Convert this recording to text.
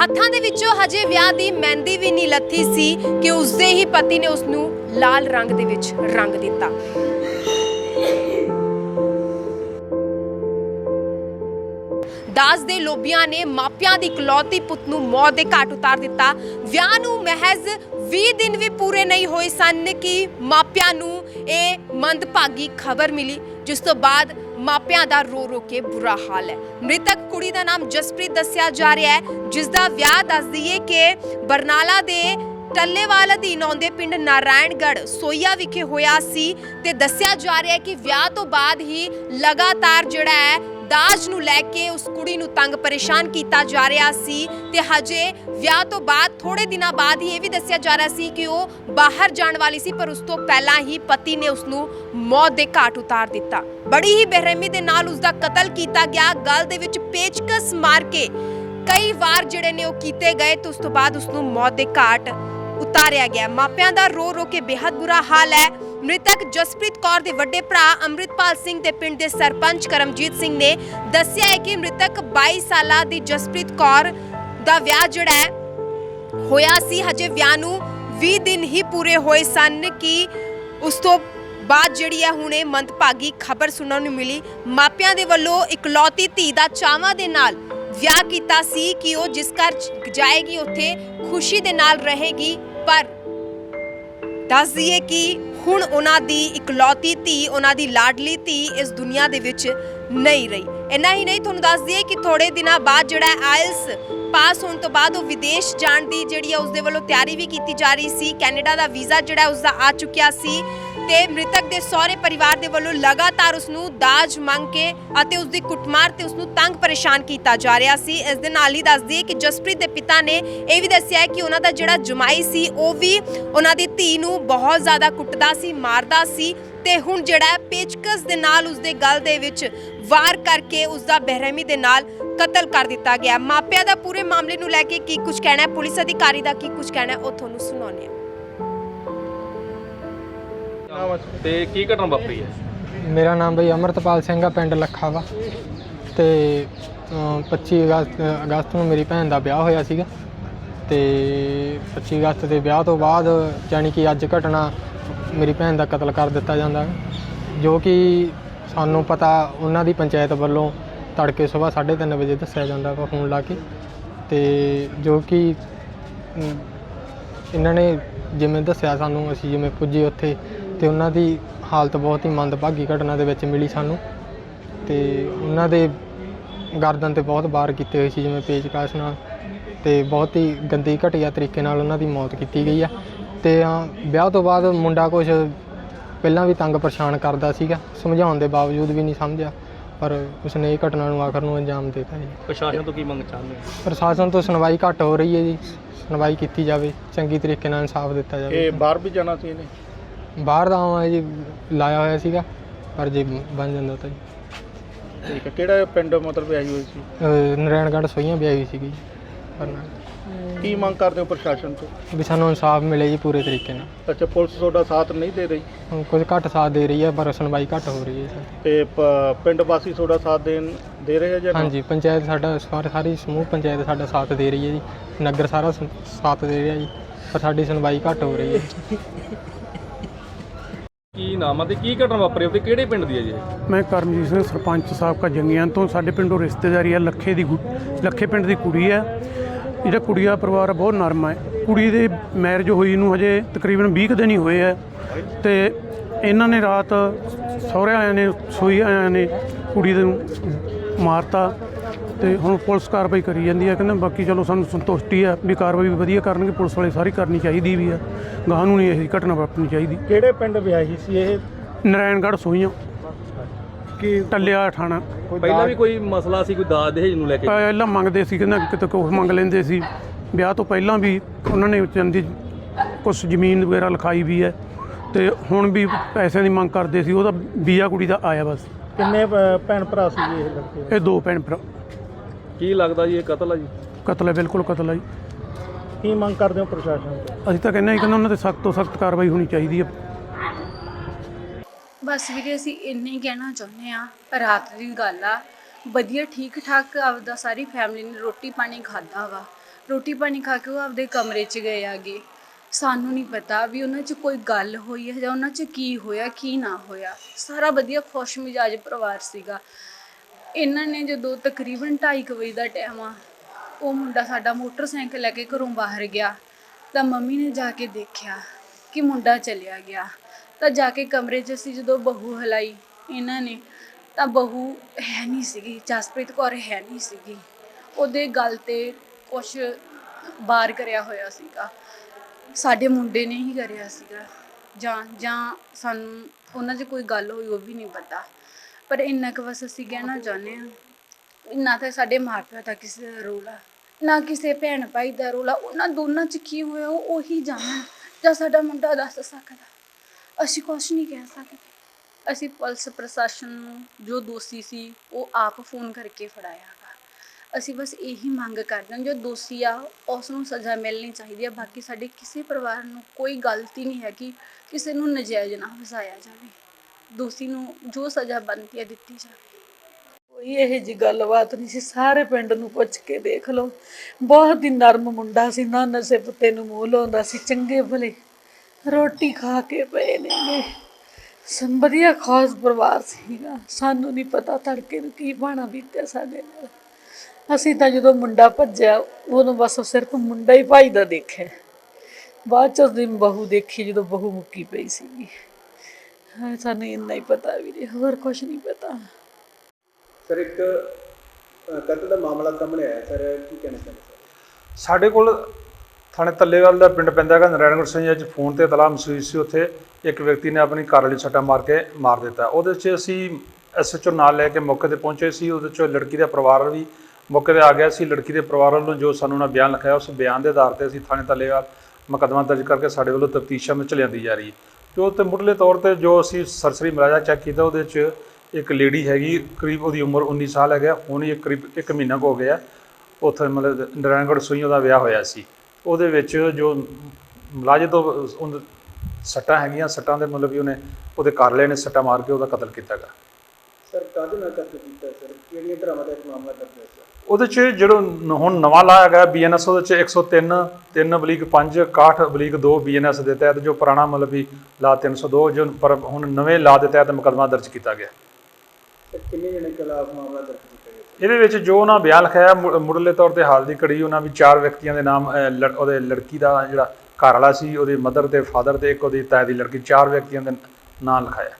ਹੱਥਾਂ ਦੇ ਵਿੱਚੋਂ ਹਜੇ ਵਿਆਹ ਦੀ ਮਹਿੰਦੀ ਵੀ ਨਹੀਂ ਲੱਥੀ ਸੀ ਕਿ ਉਸਦੇ ਹੀ ਪਤੀ ਨੇ ਉਸ ਨੂੰ ਲਾਲ ਰੰਗ ਦੇ ਵਿੱਚ ਰੰਗ ਦਿੱਤਾ। ਦਾਸ ਦੇ ਲੋਬੀਆਂ ਨੇ ਮਾਪਿਆਂ ਦੀ ਇਕਲੌਤੀ ਪੁੱਤ ਨੂੰ ਮੌਤ ਦੇ ਘਾਟ ਉਤਾਰ ਦਿੱਤਾ। ਵਿਆਹ ਨੂੰ ਮਹਿਜ਼ 20 ਦਿਨ ਵੀ ਪੂਰੇ ਨਹੀਂ ਹੋਏ ਸਨ ਕਿ ਮਾਪਿਆਂ ਨੂੰ ਇਹ ਮੰਦਭਾਗੀ ਖਬਰ ਮਿਲੀ, ਜਿਸ ਤੋਂ ਬਾਅਦ ਮਾਪਿਆਂ ਦਾ ਰੋ ਰੋ ਕੇ ਬੁਰਾ ਹਾਲ ਹੈ। ਮ੍ਰਿਤਕ ਕੁੜੀ ਦਾ ਨਾਮ ਜਸਪ੍ਰੀਤ ਦੱਸਿਆ ਜਾ ਰਿਹਾ ਹੈ ਜਿਸ ਦਾ ਵਿਆਹ ਦੱਸ ਦਈਏ ਕਿ ਬਰਨਾਲਾ ਦੇ ਟੱਲੇਵਾਲ ਅਧੀਨ ਆਉਂਦੇ ਪਿੰਡ ਨਾਰਾਇਣਗੜ੍ਹ ਸੋਈਆ ਵਿਖੇ ਹੋਇਆ ਸੀ ਤੇ ਦੱਸਿਆ ਜਾ ਰਿਹਾ ਹੈ ਕਿ ਵਿਆਹ ਤੋਂ ਬਾਅਦ ਹੀ ਲਗਾਤਾਰ ਜਿਹੜਾ ਹੈ, ਦਾਜ ਨੂੰ ਲੈ ਕੇ ਉਸ ਕੁੜੀ ਨੂੰ ਤੰਗ ਪਰੇਸ਼ਾਨ ਕੀਤਾ ਜਾ ਰਿਹਾ ਸੀ ਤੇ ਹਜੇ ਵਿਆਹ ਤੋਂ ਬਾਅਦ ਥੋੜੇ ਦਿਨਾਂ ਬਾਅਦ ਹੀ ਇਹ ਵੀ ਦੱਸਿਆ ਜਾ ਰਿਹਾ ਸੀ ਕਿ ਉਹ ਬਾਹਰ ਜਾਣ ਵਾਲੀ ਸੀ, ਪਰ ਉਸ ਤੋਂ ਪਹਿਲਾਂ ਹੀ ਪਤੀ ਨੇ ਉਸ ਨੂੰ ਮੌਤ ਦੇ ਘਾਟ ਉਤਾਰ ਦਿੱਤਾ। ਬੜੀ ਹੀ ਬੇਰਹਿਮੀ ਦੇ ਨਾਲ ਉਸ ਦਾ ਕਤਲ ਕੀਤਾ ਗਿਆ। ਗਲ ਦੇ ਵਿੱਚ ਪੇਚਕਸ ਮਾਰ ਕੇ ਕਈ ਵਾਰ ਜਿਹੜੇ ਨੇ ਉਹ ਕੀਤੇ ਗਏ ਤੇ ਉਸ ਤੋਂ ਬਾਅਦ ਉਸ ਨੂੰ ਮੌਤ ਦੇ ਘਾਟ ਉਤਾਰਿਆ ਗਿਆ। ਮਾਪਿਆਂ ਦਾ ਰੋ ਰੋ ਕੇ ਬੇहद ਬੁਰਾ ਹਾਲ ਹੈ। ਮ੍ਰਿਤਕ ਜਸਪ੍ਰੀਤ ਕੌਰ ਦੇ ਵੱਡੇ ਭਰਾ ਅੰਮ੍ਰਿਤਪਾਲ ਸਿੰਘ ਦੇ ਪਿੰਡ ਦੇ ਸਰਪੰਚ ਕਰਮਜੀਤ ਸਿੰਘ ਨੇ ਦੱਸਿਆ ਹੈ ਕਿ ਮ੍ਰਿਤਕ 22 ਸਾਲਾਂ ਦੀ ਜਸਪ੍ਰੀਤ ਕੌਰ ਦਾ ਵਿਆਹ ਜਿਹੜਾ ਹੈ, ਹੋਇਆ ਸੀ। ਹਜੇ ਵਿਆਹ ਨੂੰ 20 ਦਿਨ ਹੀ ਪੂਰੇ ਹੋਏ ਸਨ ਕਿ ਉਸ ਤੋਂ ਬਾਅਦ ਜਿਹੜੀ ਹੈ ਹੁਣੇ ਮੰਦਭਾਗੀ ਖਬਰ ਸੁਣਨ ਨੂੰ ਮਿਲੀ, ਮਾਪਿਆਂ ਦੇ ਵੱਲੋਂ ਇਕਲੌਤੀ ਧੀ ਦਾ ਚਾਵਾਂ ਦੇ ਨਾਲ ਵਿਆਹ ਕੀਤਾ ਸੀ ਕਿ ਉਹ ਜਿਸ ਘਰ ਜਾਏਗੀ, ਉੱਥੇ ਖੁਸ਼ੀ ਦੇ ਨਾਲ ਰਹੇਗੀ, ਪਰ ਦੱਸ ਦਈਏ ਕਿ ਹੁਣ ਉਹਨਾਂ ਦੀ ਇਕਲੌਤੀ ਧੀ, ਉਹਨਾਂ ਦੀ ਲਾਡਲੀ ਧੀ ਇਸ ਦੁਨੀਆ ਦੇ ਵਿੱਚ ਨਹੀਂ ਰਹੀ। ਇੰਨਾ ਹੀ ਨਹੀਂ, ਤੁਹਾਨੂੰ ਦੱਸ ਦਈਏ ਕਿ ਥੋੜੇ ਦਿਨਾਂ ਬਾਅਦ ਜਿਹੜਾ ਆਇਲਸ ਪਾਸ ਹੋਣ ਤੋਂ ਬਾਅਦ ਉਹ ਵਿਦੇਸ਼ ਜਾਣ ਦੀ ਜਿਹੜੀ ਹੈ ਉਸਦੇ ਵੱਲੋਂ ਤਿਆਰੀ ਵੀ ਕੀਤੀ ਜਾ ਰਹੀ ਸੀ। ਕੈਨੇਡਾ ਦਾ ਵੀਜ਼ਾ ਜਿਹੜਾ ਉਸਦਾ ਆ ਚੁੱਕਿਆ ਸੀ ਤੇ ਮ੍ਰਿਤਕ ਦੇ ਸਹੁਰੇ ਪਰਿਵਾਰ ਦੇ ਵੱਲੋਂ ਲਗਾਤਾਰ ਉਸ ਨੂੰ ਦਾਜ ਮੰਗ ਕੇ ਅਤੇ ਉਸ ਦੀ ਕੁੱਟਮਾਰ ਤੇ ਉਸ ਨੂੰ ਤੰਗ ਪਰੇਸ਼ਾਨ ਕੀਤਾ ਜਾ ਰਿਹਾ ਸੀ। ਇਸ ਦੇ ਨਾਲ ਹੀ ਦੱਸਦੀ ਦਈਏ ਕਿ ਜਸਪ੍ਰੀਤ ਦੇ ਪਿਤਾ ਨੇ ਇਹ ਵੀ ਦੱਸਿਆ ਹੈ ਕਿ ਉਹਨਾਂ ਦਾ ਜਿਹੜਾ ਜਮਾਈ ਸੀ, ਉਹ ਵੀ ਉਹਨਾਂ ਦੀ ਧੀ ਨੂੰ ਬਹੁਤ ਜ਼ਿਆਦਾ ਕੁੱਟਦਾ ਸੀ, ਮਾਰਦਾ ਸੀ ਤੇ ਹੁਣ ਜਿਹੜਾ ਹੈ ਪੇਚਕਸ ਦੇ ਨਾਲ ਉਸ ਦੇ ਗਲ ਦੇ ਵਿੱਚ ਵਾਰ ਕਰਕੇ ਉਸ ਦਾ ਬੇਰਹਿਮੀ ਦੇ ਨਾਲ ਕਤਲ ਕਰ ਦਿੱਤਾ ਗਿਆ ਮਾਪਿਆਂ ਦਾ ਪੂਰੇ ਮਾਮਲੇ ਨੂੰ ਲੈ ਕੇ ਕੀ ਕੁਝ ਕਹਿਣਾ ਹੈ? ਪੁਲਿਸ ਅਧਿਕਾਰੀ ਦਾ ਕੀ ਕੁਝ ਕਹਿਣਾ ਹੈ? ਉਹ ਤੁਹਾਨੂੰ ਸੁਣਾਉਂਦੇ ਹਾਂ। ਤੇ ਕੀ ਘਟਨਾ ਵਾਪਰੀ ਹੈ? ਮੇਰਾ ਨਾਮ ਬਈ ਅਮਰਤਪਾਲ ਸਿੰਘ ਆ ਪਿੰਡ ਲੱਖਾ ਵਾ ਤੇ ਅਮ 25 ਅਗਸਤ ਅਗਸਤ ਨੂੰ ਮੇਰੀ ਭੈਣ ਦਾ ਵਿਆਹ ਹੋਇਆ ਸੀਗਾ। ਤੇ 25 ਅਗਸਤ ਦੇ ਵਿਆਹ ਤੋਂ ਬਾਅਦ ਜਾਣੀ ਕਿ ਅੱਜ ਘਟਨਾ ਮੇਰੀ ਭੈਣ ਦਾ ਕਤਲ ਕਰ ਦਿੱਤਾ ਜਾਂਦਾ ਹੈ, ਜੋ ਕਿ ਸਾਨੂੰ ਪਤਾ ਉਹਨਾਂ ਦੀ ਪੰਚਾਇਤ ਵੱਲੋਂ ਤੜਕੇ ਸਵੇਰ 3:30 ਵਜੇ ਦੱਸਿਆ ਜਾਂਦਾ ਵਾ ਫੋਨ ਲਾ ਕੇ। ਤੇ ਜੋ ਕਿ ਇਹਨਾਂ ਨੇ ਜਿਵੇਂ ਦੱਸਿਆ ਸਾਨੂੰ ਅਸੀਂ ਜਿਵੇਂ ਪੁੱਜੇ ਉੱਥੇ ਤੇ ਉਹਨਾਂ ਦੀ ਹਾਲਤ ਬਹੁਤ ਹੀ ਮੰਦਭਾਗੀ ਘਟਨਾ ਦੇ ਵਿੱਚ ਮਿਲੀ ਸਾਨੂੰ। ਤੇ ਉਹਨਾਂ ਦੇ ਗਰਦਨ ਤੇ ਬਹੁਤ ਵਾਰ ਕੀਤੇ ਹੋਏ ਸੀ ਜਿਵੇਂ ਪੇਚਕਸ ਨਾਲ ਤੇ ਬਹੁਤ ਹੀ ਗੰਦੀ ਘਟੀਆ ਤਰੀਕੇ ਨਾਲ ਉਹਨਾਂ ਦੀ ਮੌਤ ਕੀਤੀ ਗਈ ਆ। ਤੇ ਅ, ਵਿਆਹ ਤੋਂ ਬਾਅਦ ਮੁੰਡਾ ਕੁਝ ਪਹਿਲਾਂ ਵੀ ਤੰਗ ਪਰੇਸ਼ਾਨ ਕਰਦਾ ਸੀਗਾ ਸਮਝਾਉਣ ਦੇ ਬਾਵਜੂਦ ਵੀ ਨਹੀਂ ਸਮਝਿਆ ਪਰ ਉਸਨੇ ਇਹ ਘਟਨਾ ਨੂੰ ਆਖਰ ਨੂੰ ਅੰਜਾਮ ਦੇ ਦਿੱਤਾ ਜੀ। ਪ੍ਰਸ਼ਾਸਨ ਤੋਂ ਕੀ ਮੰਗ ਚਾਹੁੰਦੇ ਹੋ? ਪ੍ਰਸ਼ਾਸਨ ਤੋਂ ਸੁਣਵਾਈ ਘੱਟ ਹੋ ਰਹੀ ਹੈ ਜੀ ਸੁਣਵਾਈ ਕੀਤੀ ਜਾਵੇ ਚੰਗੀ ਤਰੀਕੇ ਨਾਲ ਇਨਸਾਫ ਦਿੱਤਾ ਜਾਵੇ। ਇਹ ਬਾਹਰ ਵੀ ਜਾਣਾ ਸੀ ਇਹਨੇ? ਬਾਹਰ ਦਾ ਆਵਾਂ ਜੀ ਲਾਇਆ ਹੋਇਆ ਸੀਗਾ ਪਰ ਜੇ ਬਣ ਜਾਂਦਾ ਤਾਂ ਜੀ। ਠੀਕ ਹੈ ਕਿਹੜਾ ਪਿੰਡ ਮਤਲਬ ਆਈ ਹੋਈ ਸੀ? ਅਹ ਨਰਾਇਣਗੜ੍ਹ ਸੋਈਆਂ ਵੀ ਆਈ ਹੋਈ ਸੀਗੀ ਪਰ ਨਾ- ਕੀ ਮੰਗ ਕਰਦੇ ਹੋ ਪ੍ਰਸ਼ਾਸਨ ਤੋਂ? ਵੀ ਸਾਨੂੰ ਇਨਸਾਫ ਮਿਲੇ ਜੀ ਪੂਰੇ ਤਰੀਕੇ ਨਾਲ। ਅੱਛਾ ਪੁਲਿਸ ਤੁਹਾਡਾ ਸਾਥ ਨਹੀਂ ਦੇ ਰਹੀ? ਹੁਣ ਕੁਝ ਘੱਟ ਸਾਥ ਦੇ ਰਹੀ ਹੈ ਪਰ ਸੁਣਵਾਈ ਘੱਟ ਹੋ ਰਹੀ ਹੈ ਸਰ। ਤੇ ਪ- ਪਿੰਡ ਵਾਸੀ ਤੁਹਾਡਾ ਸਾਥ ਦੇਣ ਦੇ ਰਹੇ ਆ ਜਾਂ ਨਹੀਂ? ਹਾਂਜੀ ਪੰਚਾਇਤ ਸਾਡਾ ਸਾਰੀ ਸਾਰੀ ਸਮੂਹ ਪੰਚਾਇਤ ਸਾਡਾ ਸਾਥ ਦੇ ਰਹੀ ਹੈ ਜੀ। ਨਗਰ ਸਾਰਾ ਸ- ਸਾਥ ਦੇ ਰਿਹਾ ਜੀ ਪਰ ਸਾਡੀ ਸੁਣਵਾਈ ਘੱਟ ਹੋ ਰਹੀ ਹੈ। ਕੀ ਨਾਮ ਆ ਤੇ ਕੀ ਘਟਨਾ ਵਾਪਰੀ ਤੇ ਕਿਹੜੇ ਪਿੰਡ ਦੀ ਹੈ ਜੀ ਇਹ? ਮੈਂ ਕਰਮਜੀਤ ਸਿੰਘ ਸਰਪੰਚ ਸਾਬਕਾ ਜੰਗੀਆਂ ਤੋਂ। ਸਾਡੇ ਪਿੰਡੋਂ ਰਿਸ਼ਤੇਦਾਰੀ ਹੈ ਲੱਖੇ ਦੀ ਗੁ- ਲੱਖੇ ਪਿੰਡ ਦੀ ਕੁੜੀ ਹੈ। ਜਿਹੜਾ ਕੁੜੀ ਦਾ ਪਰਿਵਾਰ ਬਹੁਤ ਨਰਮ ਹੈ ਕੁੜੀ ਦੇ ਮੈਰਿਜ ਹੋਈ ਨੂੰ ਹਜੇ ਤਕਰੀਬਨ 20 ਕੁ ਦਿਨ ਹੀ ਹੋਏ ਹੈ ਤੇ ਇਹਨਾਂ ਨੇ ਰਾਤ ਸਹੁਰੇ ਆਇਆਂ ਨੇ ਸੋਈ ਆਇਆਂ ਨੇ ਕੁੜੀ ਦੇ ਨੂੰ ਮਾਰਤਾ ਤੇ ਹੁਣ ਪੁਲਿਸ ਕਾਰਵਾਈ ਕਰੀ ਜਾਂਦੀ ਹੈ ਕਹਿੰਦੇ ਬਾਕੀ ਚਲੋ ਸਾਨੂੰ ਸੰਤੁਸ਼ਟੀ ਹੈ ਵੀ ਕਾਰਵਾਈ ਵੀ ਵਧੀਆ ਕਰਨਗੇ ਪੁਲਿਸ ਵਾਲੇ ਸਾਰੀ ਕਰਨੀ ਚਾਹੀਦੀ ਵੀ ਹੈ ਗਾਹ ਨੂੰ ਨਹੀਂ ਇਹੋ ਘਟਨਾ ਵਾਪਰਨੀ ਚਾਹੀਦੀ। ਕਿਹੜੇ ਪਿੰਡ ਵਿਆਹੀ ਸੀ ਇਹ? ਨਾਰਾਇਣਗੜ੍ਹ ਸੋਈਆਂ ਕੀ ਟੱਲਿਆ ਠਾਣਾ ਪਹਿਲਾਂ ਵੀ ਕੋਈ ਮਸਲਾ ਸੀ ਕੋਈ ਦਾਜ ਦਹੇਜ ਨੂੰ ਲੈ ਕੇ? ਪਹਿਲਾਂ ਮੰਗਦੇ ਸੀ ਕਹਿੰਦਾ ਕਿਤੇ ਕੁਛ ਮੰਗ ਲੈਂਦੇ ਸੀ। ਵਿਆਹ ਤੋਂ ਪਹਿਲਾਂ ਵੀ ਉਹਨਾਂ ਨੇ ਚੰਦੀ ਕੁਝ ਜ਼ਮੀਨ ਵਗੈਰਾ ਲਿਖਾਈ ਵੀ ਹੈ। ਤੇ ਹੁਣ ਵੀ ਪੈਸਿਆਂ ਦੀ ਮੰਗ ਕਰਦੇ ਸੀ ਉਹਦਾ ਵੀਜ਼ਾ ਕੁੜੀ ਦਾ ਆਇਆ ਬਸ। ਕਿੰਨੇ ਭੈਣ ਭਰਾ ਸੀ ਇਹ ਲੜਕੇ ਇਹ ਦੋ ਭੈਣ ਭਰਾ। ਕੀ ਲੱਗਦਾ ਜੀ ਇਹ ਕਤਲ ਆ ਜੀ? ਕਤਲ ਹੈ ਬਿਲਕੁਲ ਕਤਲ ਹੈ ਜੀ। ਕੀ ਮੰਗ ਕਰਦੇ ਹੋ ਪ੍ਰਸ਼ਾਸਨ ਤੋਂ? ਅਸੀਂ ਤਾਂ ਕਹਿੰਦੇ ਹਾਂ ਕਹਿੰਦਾ ਉਹਨਾਂ ਤੇ ਸਖਤ ਤੋਂ ਸਖਤ ਕਾਰਵਾਈ ਹੋਣੀ ਚਾਹੀਦੀ ਹੈ। ਬਸ ਵੀਰੇ ਅਸੀਂ ਇੰਨੇ ਹੀ ਕਹਿਣਾ ਚਾਹੁੰਦੇ ਆ ਰਾਤ ਦੀ ਗੱਲ ਆ। ਵਧੀਆ ਠੀਕ ਠਾਕ ਆਪਦਾ ਸਾਰੀ ਫੈਮਿਲੀ ਨੇ ਰੋਟੀ ਪਾਣੀ ਖਾਦਾ ਵਾ। ਰੋਟੀ ਪਾਣੀ ਖਾ ਕੇ ਉਹ ਆਪਦੇ ਕਮਰੇ 'ਚ ਗਏ ਆਗੇ ਸਾਨੂੰ ਨਹੀਂ ਪਤਾ ਵੀ ਉਹਨਾਂ 'ਚ ਕੋਈ ਗੱਲ ਹੋਈ ਹੈ ਜਾਂ ਉਹਨਾਂ 'ਚ ਕੀ ਹੋਇਆ, ਕੀ ਨਾ ਹੋਇਆ। ਸਾਰਾ ਵਧੀਆ ਖੁਸ਼ ਮਿਜਾਜ ਪਰਿਵਾਰ ਸੀਗਾ। ਇਹਨਾਂ ਨੇ ਜਦੋਂ ਤਕਰੀਬਨ 2:30 ਵਜੇ ਦਾ ਟਾਈਮ ਆ, ਉਹ ਮੁੰਡਾ ਸਾਡਾ ਮੋਟਰਸਾਈਕਲ ਲੈ ਕੇ ਘਰੋਂ ਬਾਹਰ ਗਿਆ। ਤਾਂ ਮੰਮੀ ਨੇ ਜਾ ਕੇ ਦੇਖਿਆ ਕਿ ਮੁੰਡਾ ਚਲਿਆ ਗਿਆ। ਤਾਂ ਜਾ ਕੇ ਕਮਰੇ 'ਚ ਅਸੀਂ ਜਦੋਂ ਬਹੂ ਹਲਾਈ ਇਹਨਾਂ ਨੇ, ਤਾਂ ਬਹੂ ਹੈ ਨਹੀਂ ਸੀਗੀ, ਜਸਪ੍ਰੀਤ ਕੌਰ ਹੈ ਨਹੀਂ ਸੀਗੀ। ਉਹਦੇ ਗਲ ਤੇ ਕੁਛ ਬਾਰ ਕਰਿਆ ਹੋਇਆ ਸੀਗਾ। ਸਾਡੇ ਮੁੰਡੇ ਨੇ ਹੀ ਕਰਿਆ ਸੀਗਾ। ਜਾਂ ਜਾਂ ਸਾਨੂੰ ਉਹਨਾਂ 'ਚ ਕੋਈ ਗੱਲ ਹੋਈ ਉਹ ਵੀ ਨਹੀਂ ਪਤਾ। ਪਰ ਇੰਨਾ ਕੁ ਬਸ ਅਸੀਂ ਕਹਿਣਾ ਚਾਹੁੰਦੇ ਹਾਂ, ਨਾ ਤਾਂ ਸਾਡੇ ਮਾਪਿਆਂ ਦਾ ਕਿਸੇ ਦਾ ਰੋਲ ਆ ਨਾ ਕਿਸੇ ਭੈਣ ਭਾਈ ਦਾ ਰੋਲ ਆ ਉਹਨਾਂ ਦੋਨਾਂ 'ਚ ਕੀ ਹੋਇਆ ਉਹ ਉਹੀ ਜਾਣਨ। ਜਾਂ ਸਾਡਾ ਮੁੰਡਾ ਦੱਸ ਸਕਦਾ। ਅਸੀਂ ਕੁਛ ਨਹੀਂ ਕਹਿ ਸਕਦੇ। ਅਸੀਂ ਪੁਲਿਸ ਪ੍ਰਸ਼ਾਸਨ ਨੂੰ ਜੋ ਦੋਸ਼ੀ ਸੀ, ਉਹ ਆਪ ਫੋਨ ਕਰਕੇ ਫੜਾਇਆ ਫੜਾਇਆਗਾ ਅਸੀਂ ਬਸ ਇਹੀ ਮੰਗ ਕਰਦੇ ਹਾਂ, ਜੋ ਦੋਸ਼ੀ ਆ, ਉਸ ਨੂੰ ਸਜ਼ਾ ਮਿਲਣੀ ਚਾਹੀਦੀ ਹੈ ਬਾਕੀ ਸਾਡੇ ਕਿਸੇ ਪਰਿਵਾਰ ਨੂੰ ਕੋਈ ਗਲਤੀ ਨਹੀਂ ਹੈਗੀ, ਕਿਸੇ ਨੂੰ ਨਜਾਇਜ਼ ਨਾ ਫਸਾਇਆ ਜਾਵੇ। ਦੋਸ਼ੀ ਨੂੰ ਜੋ ਸਜ਼ਾ ਬਣਦੀ ਹੈ ਦਿੱਤੀ ਜਾਵੇ। ਕੋਈ ਇਹ ਜੀ ਗੱਲਬਾਤ ਨਹੀਂ ਸੀ, ਸਾਰੇ ਪਿੰਡ ਨੂੰ ਪੁੱਛ ਕੇ ਦੇਖ ਲਓ। ਬਹੁਤ ਹੀ ਨਰਮ ਮੁੰਡਾ ਸੀ, ਨਾ ਨਸ਼ੇ ਪੱਤੇ ਨੂੰ ਮੂੰਹ ਲਾਉਂਦਾ ਸੀ, ਚੰਗੇ ਭਲੇ। ਰੋਟੀ ਖਾ ਕੇ ਪਏ ਨੇਗੇ। ਸੰ ਵਧੀਆ ਖਾਸ ਪਰਿਵਾਰ ਸੀਗਾ। ਸਾਨੂੰ ਨਹੀਂ ਪਤਾ ਤੜਕੇ ਨੂੰ ਕੀ ਬਾਣਾ ਬੀਤਿਆ ਸਾਡੇ ਨਾਲ। ਅਸੀਂ ਤਾਂ ਜਦੋਂ ਮੁੰਡਾ ਭੱਜਿਆ ਉਹਨੂੰ ਬਸ ਸਿਰਫ ਮੁੰਡਾ ਹੀ ਭਾਈ ਦਾ ਦੇਖਿਆ। ਬਾਅਦ ਚ ਉਹਦੀ ਬਹੂ ਦੇਖੀ ਜਦੋਂ ਬਹੂ ਮੁੱਕੀ ਪਈ ਸੀਗੀ। ਹਾਂ ਸਾਨੂੰ ਇੰਨਾ ਹੀ ਪਤਾ ਵੀ ਹੋਰ ਕੁਝ ਨਹੀਂ ਪਤਾ। ਸਰ ਇੱਕ ਕਤਲ ਦਾ ਮਾਮਲਾ ਸਾਹਮਣੇ ਆਇਆ। ਸਰ ਕੀ ਕਹਿਣਾ ਚਾਹੁੰਦੇ ਸਰ ਸਾਡੇ ਕੋਲ ਥਾਣੇ ਤੱਲੇਵਾਲ ਦਾ ਪਿੰਡ ਪੈਂਦਾ ਹੈਗਾ। ਨਾਰਾਇਣਗੜ੍ਹ ਸਿੰਘ ਅੱਜ ਫੋਨ ਤੇ ਤਲਾਹ ਮਸੂਈ ਸੀ। ਉੱਥੇ ਇੱਕ ਵਿਅਕਤੀ ਨੇ ਆਪਣੀ ਘਰ ਵਾਲੀ ਸੱਟਾ ਮਾਰ ਕੇ ਮਾਰ ਦਿੱਤਾ। ਉਹਦੇ 'ਚ ਅਸੀਂ ਐਸਐਚਓ ਨਾਲ ਲੈ ਕੇ ਮੌਕੇ ਤੇ ਪਹੁੰਚੇ ਸੀ। ਉਹਦੇ 'ਚ ਲੜਕੀ ਦਾ ਪਰਿਵਾਰ ਵੀ ਮੌਕੇ ਤੇ ਆ ਗਿਆ ਸੀ। ਲੜਕੀ ਦੇ ਪਰਿਵਾਰ ਵੱਲੋਂ ਜੋ ਸਾਨੂੰ ਉਹਨਾਂ ਬਿਆਨ ਲਿਖਾਇਆ, ਉਸ ਬਿਆਨ ਦੇ ਆਧਾਰ ਤੇ ਅਸੀਂ ਥਾਣੇ ਤੱਲੇਵਾਲ ਮੁਕੱਦਮਾ ਦਰਜ ਕਰਕੇ ਸਾਡੇ ਵੱਲੋਂ ਤਫਤੀਸ਼ਾਂ ਵਿੱਚ ਲਿਆਂਦੀ ਜਾ ਰਹੀ ਹੈ। ਜੋ ਤੇ ਮੁੱਢਲੇ ਤੌਰ ਤੇ ਜੋ ਅਸੀਂ ਸਰਸਰੀ ਮਲਾਜਾ ਚੈੱਕ ਕੀਤਾ, ਉਹਦੇ 'ਚ ਇੱਕ ਲੇਡੀ ਹੈਗੀ, ਕਰੀਬ ਉਹਦੀ ਉਮਰ 19 ਸਾਲ ਹੈਗਾ ਹੁਣ ਇਹ ਕਰੀਬ 1 ਮਹੀਨਾ ਕੁ ਹੋ ਗਿਆ। ਉੱਥੇ ਮਤਲਬ ਨਾਰਾਇਣਗੜ੍ਹ ਸੂਈ ਉਹਦਾ ਵਿਆਹ ਹੋਇਆ ਸੀ। ਉਹਦੇ ਵਿੱਚ ਜੋ ਮਲਾਜੇ ਤੋਂ ਉਹਨ- ਸੱਟਾਂ ਹੈਗੀਆਂ ਸੱਟਾਂ ਦੇ ਮਤਲਬ ਵੀ ਉਹਨੇ ਉਹਦੇ ਘਰ ਵਾਲੇ ਨੇ ਸੱਟਾਂ ਮਾਰ ਕੇ ਉਹਦਾ ਕਤਲ ਕੀਤਾ ਗਾ ਸਰ ਕਾਹਦੇ ਨਾਲ ਕਤਲ ਕੀਤਾ ਸਰ? ਕਿਹੜੀਆਂ ਧਰਾਵਾਂ ਦਾ ਇਹ ਮਾਮਲਾ ਹੋਇਆ ਸਰ? ਉਹਦੇ 'ਚ ਜਿਹੜਾ ਹੁਣ ਨਵਾਂ ਲਾਇਆ ਹੈਗਾ ਬੀਐਨਐਸ ਉਹਦੇ 'ਚ 103 3 ਬਲੀਕ 5 61 ਬਲੀਕ 2 ਬੀਐਨਐਸ ਦੇ ਤਹਿਤ ਜੋ ਪੁਰਾਣਾ ਮਤਲਬ ਵੀ ਲਾ 302 ਜੋ ਪਰ ਹੁਣ ਨਵੇਂ ਲਾ ਦੇ ਤਹਿਤ ਮੁਕੱਦਮਾ ਦਰਜ ਕੀਤਾ ਗਿਆ। ਕਿੰਨੇ ਜਣੇ ਖਿਲਾਫ ਮਾਮਲਾ ਦਰਜ ਕੀਤਾ ਗਿਆ? ਇਹਦੇ ਵਿੱਚ ਜੋ ਉਹਨਾਂ ਬਿਆਨ ਲਿਖਾਇਆ ਮੁ- ਮੁੱਢਲੇ ਤੌਰ ਤੇ ਹਾਲ ਦੀ ਘੜੀ ਉਹਨਾਂ ਵੀ ਚਾਰ ਵਿਅਕਤੀਆਂ ਦੇ ਨਾਮ ਅਹ, ਲੜ- ਉਹਦੇ ਲੜਕੀ ਦਾ ਜਿਹੜਾ ਘਰ ਵਾਲਾ ਸੀ ਉਹਦੇ ਮਦਰ ਤੇ ਫਾਦਰ ਤੇ ਇੱਕ ਉਹਦੀ ਤਾਏ ਦੀ ਲੜਕੀ ਚਾਰ ਵਿਅਕਤੀਆਂ ਦੇ ਨਾਂ ਲਿਖਾਇਆ।